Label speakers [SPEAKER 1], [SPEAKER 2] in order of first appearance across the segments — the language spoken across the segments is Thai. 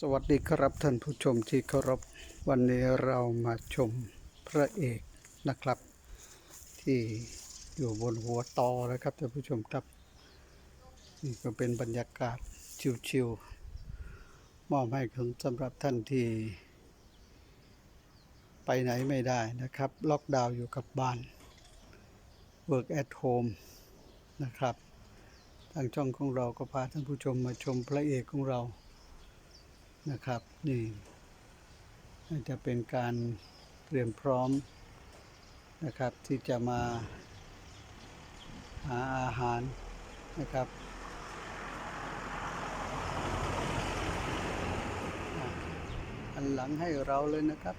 [SPEAKER 1] สวัสดีครับท่านผู้ชมที่เคารพวันนี้เรามาชมพระเอกนะครับ ที่อยู่บนหัวตอนะครับท่านผู้ชมครับ นี่ก็เป็นบรรยากาศชิวๆมอบให้สำหรับท่านที่ ไปไหนไม่ได้นะครับ ล็อกดาวน์อยู่กับบ้าน work at home นะครับ ทางช่องของเราก็พาท่านผู้ชมมาชมพระเอกของเรา นะครับ นี่จะเป็นการเตรียมพร้อมนะครับ ที่จะมาหาอาหารนะครับอันหลังให้เราเลยนะครับ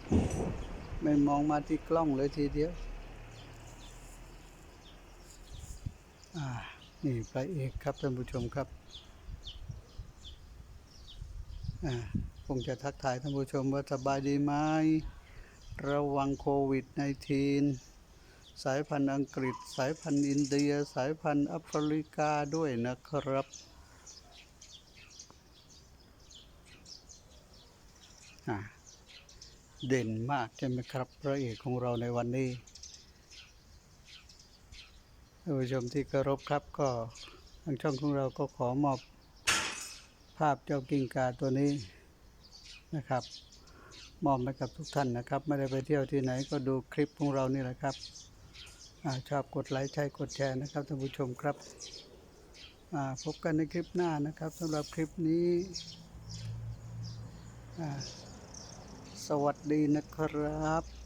[SPEAKER 1] ไม่มองมาที่กล้องเลยทีเดียวอ่านี่พระเอกครับท่านผู้ชมครับ คงจะทักทายท่านผู้ชมว่าสบายดีไหม ระวังโควิด -19 สายพันธุ์อังกฤษ สายพันธุ์อินเดีย สายพันธุ์แอฟริกาด้วยนะครับ เด่นมากใช่ไหมครับ พระเอกของเราในวันนี้ท่านผู้ชมที่เคารพครับก็ทางช่องของเราก็ขอมอบ ภาพเจ้ากิ้งกาตัวนี้นะครับ มอบให้กับทุกท่านนะครับ ไม่ได้ไปเที่ยวที่ไหนก็ดูคลิปของเรานี่แหละครับอชอบกดไลค์ใช่กดแชร์นะครับท่านผู้ชมครับพบกันในคลิปหน้านะครับสำหรับคลิปนี้สวัสดีนะครับ